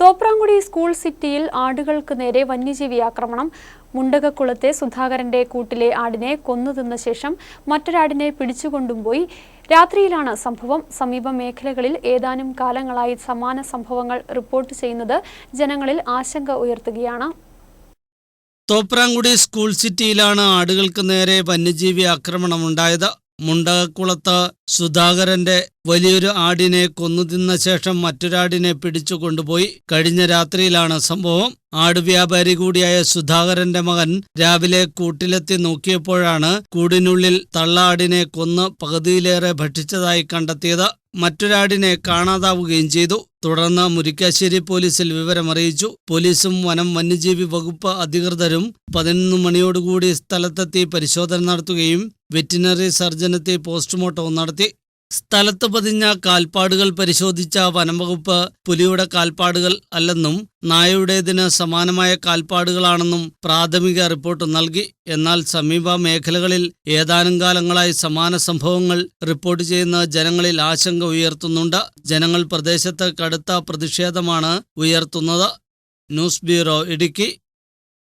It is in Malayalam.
തോപ്രാങ്കുടി സ്കൂൾ സിറ്റിയിൽ ആടുകൾക്ക് നേരെ വന്യജീവി ആക്രമണം. മുണ്ടകക്കുളത്തെ സുധാകരന്റെ കൂട്ടിലെ ആടിനെ കൊന്നു തിന്ന ശേഷം മറ്റൊരാടിനെ പിടിച്ചുകൊണ്ടുപോയി രാത്രിയിലാണ് സംഭവം. സമീപ മേഖലകളിൽ ഏതാനും കാലങ്ങളായി സമാന സംഭവങ്ങൾ റിപ്പോർട്ട് ചെയ്യുന്നത് ജനങ്ങളിൽ ആശങ്ക ഉയർത്തുകയാണ്. തോപ്രാങ്കുടി സ്കൂൾ സിറ്റിയിലാണ് ആടുകൾക്ക് നേരെ വന്യജീവി ആക്രമണം ആക്രമണമുണ്ടായത് മുണ്ടകക്കുളത്ത് സുധാകരന്റെ വലിയൊരു ആടിനെ കൊന്നു തിന്ന ശേഷം മറ്റൊരാടിനെ പിടിച്ചു കൊണ്ടുപോയി. കഴിഞ്ഞ രാത്രിയിലാണ് സംഭവം. ആട് വ്യാപാരി കൂടിയായ സുധാകരന്റെ മകൻ രാവിലെ കൂട്ടിലെത്തി നോക്കിയപ്പോഴാണ് കൂടിനുള്ളിൽ തള്ളാടിനെ കൊന്ന് പകുതിയിലേറെ ഭക്ഷിച്ചതായി കണ്ടെത്തിയത്. മറ്റൊരാടിനെ കാണാതാവുകയും ചെയ്തു. തുടർന്ന് മുരിക്കാശ്ശേരി പോലീസിൽ വിവരമറിയിച്ചു. പോലീസും വനം വന്യജീവി വകുപ്പ് അധികൃതരും പതിനൊന്ന് മണിയോടുകൂടി സ്ഥലത്തെത്തി പരിശോധന നടത്തുകയും വെറ്റിനറി സർജനെത്തി പോസ്റ്റ്മോർട്ടവും നടത്തി. സ്ഥലത്ത് പതിഞ്ഞ കാൽപ്പാടുകൾ പരിശോധിച്ച വനംവകുപ്പ് പുലിയുടെ കാൽപ്പാടുകൾ അല്ലെന്നും നായയുടേതിന് സമാനമായ കാൽപ്പാടുകളാണെന്നും പ്രാഥമിക റിപ്പോർട്ട് നൽകി. എന്നാൽ സമീപ മേഖലകളിൽ ഏതാനും കാലങ്ങളായി സമാന സംഭവങ്ങൾ റിപ്പോർട്ട് ചെയ്യുന്ന ജനങ്ങളിൽ ആശങ്ക ഉയർത്തുന്നുണ്ട്. ജനങ്ങൾ പ്രദേശത്ത് കടുത്ത പ്രതിഷേധമാണ് ഉയർത്തുന്നത്. News bureau Idukki.